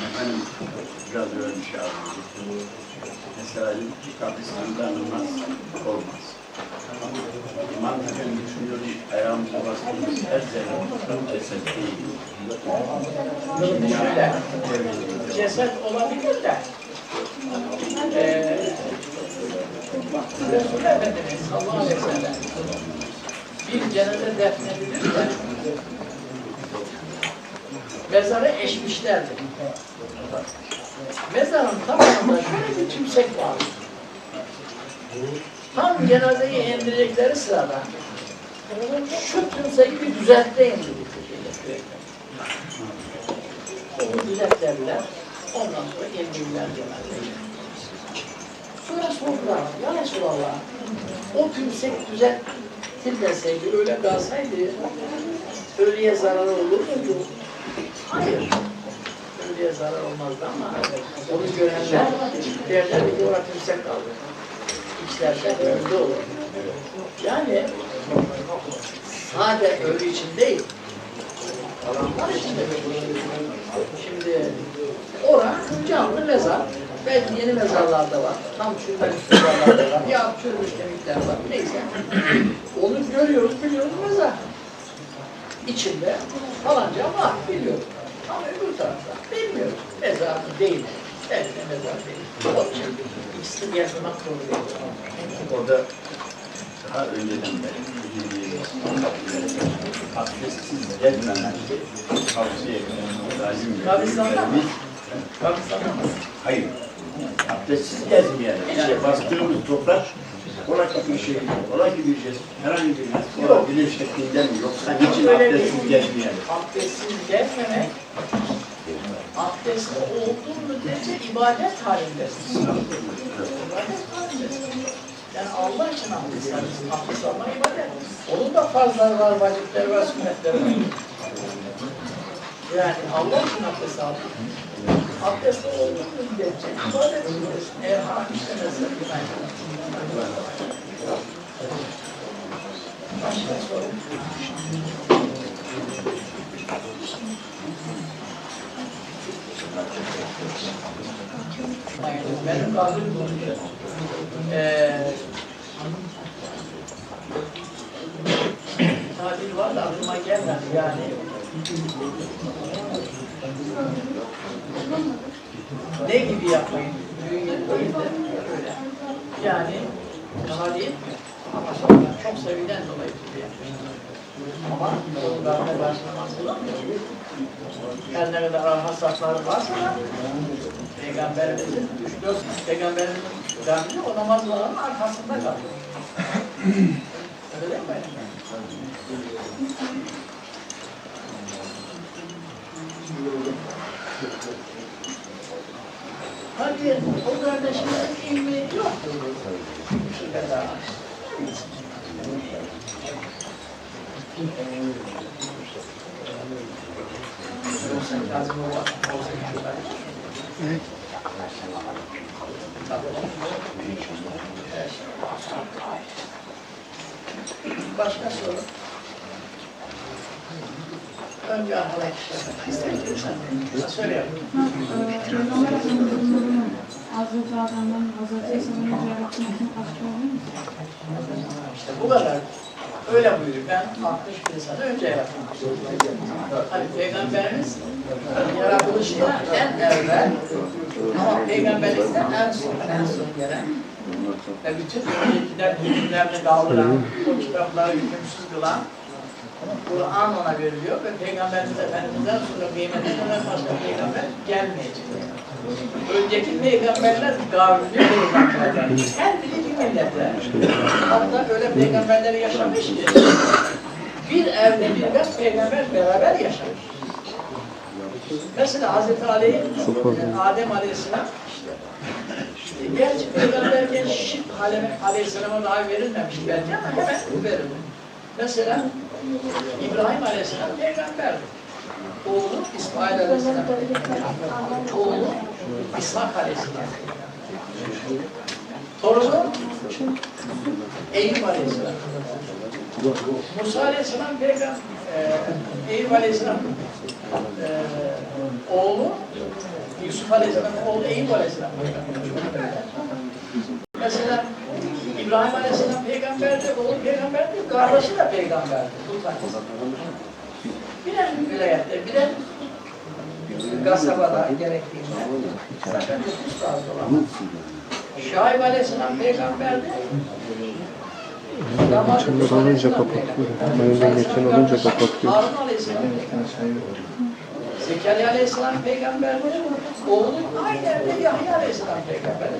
Efendim biraz öyle şey aldım. Mesela kabristan'da namaz olmaz. Mantıken düşünüyorum, ayağımıza bastığımız her zerre ceset değil. Şimdi şöyle, ceset olabilir de Resul Efendimiz sallallahu aleyhi ve sellem bir cenazede defnedilir de mezara eşmişlerdi. Mezarın tamamında şöyle bir tümsek var. Tam cenazeyi indirecekleri sırada şu tümseyi bir düzeltte indirecekler. Onu düzelttiler. Ondan sonra indirdiler cenazeyi. Sonra sordular, ya Resulallah, o tümsek düzeltilmeseydi, öyle kalsaydı, ölüye zarar olur muydu? Hayır. Ölüye zarar olmazdı ama onu görenler derlerdi ki orada tümsek kaldı. İçlerse öldü olur. Yani sade ölü için değil, kalanlar için de Şimdi ora canlı mezar. Belki yeni mezarlarda var. Tam çürümüş mezarlarda var. Ya çürümüş kemikler var. Neyse. Onu görüyoruz, biliyoruz mezar. İçinde falanca var, biliyoruz. Ama öbür tarafta bilmiyoruz. Mezar mı değil. Belki de mezar değil. Onun için ikisini yaşamak zorundayız. Orada daha önceden beri abdestsiz gezmemesi tavsiye edilen zalim Kabristan'da mı? Pakistan'da mı? hayır. Abdestsiz gezmeyelim. Yani bastığımız toprak oradaki bir şey, oradaki bir şey, herhangi bir nes olabilir şeklinde mi yoksa niçin abdestsiz değil. gezmeyelim? Abdestsiz gezmemek, abdestli olduğun müddetçe ibadet halindesin. İbadet halindesin. Yani Allah için abdest alıyorsun. Abdest alma ibadet. Onun da farzları var, vacipleri var, sünnetleri var. Yani Allah için abdest Abdestli olduğun müddetçe ibadet halindesin. Eğer işlemezsen günah Başka soru. Benim kalbim bu. Ee, tabir var da aklıma gelmedi yani. Ne gibi yapmayın? Büyüye değil de öyle. Yani tabir çok sevilen dolayı gibi yapmışlar. Ama yollarda karşılamak bulamıyor. Her ne kadar hasatlar varsa Peygamberimizin 3-4 peygamberimizin devamlı o namazların arkasında kalıyor. Öyle değil mi? Hadi o kardeşimizin ilmi yok. Şu kadar. Şurada. Başka soru? Önce arkadaşlar. İstersen söyle. Hazreti Adem'den Hazreti İsa'nın ziyaretine aşkı olur mu? İşte bu kadar. Öyle buyuruyor. Ben 60 bin sene önce yarattım. Hani Peygamberimiz yaratılışta en evvel ama Peygamberimizden en son, en son gelen ve bütün öncekiler hükümlerini kaldıran, o kitapları hükümsüz kılan Kur'an ona veriliyor ve Peygamberimiz Efendimiz'den sonra kıymetinden başka peygamber gelmeyecek. Önceki peygamberler gavurlu peygamberler. Her biri bir millete. Hatta öyle peygamberleri yaşamış ki bir evde birkaç peygamber beraber yaşamış. Mesela Hazreti Ali, Adem Aleyhisselam işte Gerçi peygamberken Şif Aleyhisselam'a daha verilmemiş belki ama hemen verildi. Mesela İbrahim Aleyhisselam peygamberdi. Oğlu İsmail Aleyhisselam. Oğlu İshak Aleyhisselam. Torunu Eyüp Aleyhisselam. Musa Aleyhisselam peygamber. Eyüp Aleyhisselam e, oğlu Yusuf Aleyhisselam'ın oğlu Eyüp Aleyhisselam. Mesela İbrahim Aleyhisselam peygamberdi, oğlu peygamberdi, kardeşi de peygamberdi. Aleyhisselam. Birer vilayette, birer kasabada gerektiğinde zaten nüfus razı olamaz. Şahip Aleyhisselam peygamberdi. Geçen olunca Aleyhisselam kapatıyor. peygamberdi. Önünden geçen olunca kapatıyor. Harun Aleyhisselam. Zekeriya Aleyhisselam peygamberdi. Oğlu aynı yerde Yahya Aleyhisselam peygamberdi.